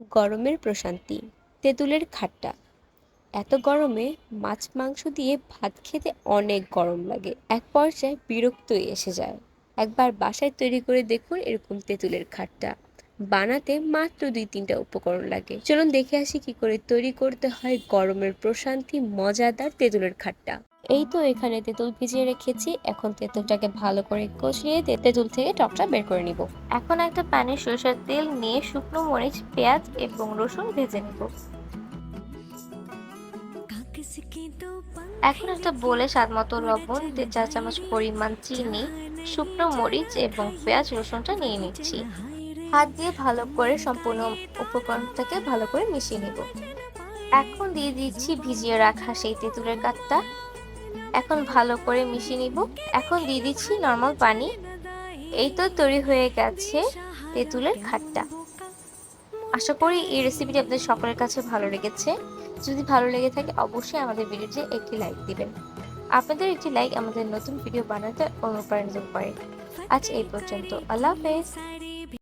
গরমের প্রশান্তি। তেঁতুলের খাট্টা। এত গরমে মাছ মাংস দিয়ে ভাত খেতে অনেক গরম লাগে। এক পর্যায়ে বিরক্তই এসে যায়। একবার বাসায় তৈরি করে দেখুন এরকম তেঁতুলের খাট্টা। বানাতে মাত্র দুই তিনটা উপকরণ লাগে। চলুন দেখে আসি কি করে তৈরি করতে হয় গরমের প্রশান্তি, মজাদার তেঁতুলের খাট্টা। এই তো এখানে তেঁতুল ভিজিয়ে রেখেছি। এখন তেঁতুলটাকে ভালো করে কষিয়ে তেঁতুল থেকে টকটা বের করে নিব। এখন একটা প্যানে সরিষার তেল নিয়ে শুকনো মরিচ, পেঁয়াজ এবং রসুন ভেজে নিব। এখন একটা বলে স্বাদ মতো লবণ, দেড় চা চামচ পরিমাণ চিনি, শুকনো মরিচ এবং পেঁয়াজ, রসুনটা নিয়ে নিচ্ছি। হাত দিয়ে ভালো করে সম্পূর্ণ উপকরণটাকে ভালো করে মিশিয়ে নেব। এখন দিয়ে দিচ্ছি ভিজিয়ে রাখা সেই তেঁতুলের কাঠটা। এখন ভালো করে মিশিয়ে নিব। এখন দিয়ে দিচ্ছি নর্মাল পানি। এই তো তৈরি হয়ে গেছে তেঁতুলের খাট্টা। আশা করি এই রেসিপিটি আপনাদের সকলের কাছে ভালো লেগেছে। যদি ভালো লেগে থাকে, অবশ্যই আমাদের ভিডিওতে একটি লাইক দিবেন। আপনাদের একটি লাইক আমাদের নতুন ভিডিও বানাতে অনুপ্রাণিত করে। আজ এই পর্যন্ত। আল্লাহ হাফেজ।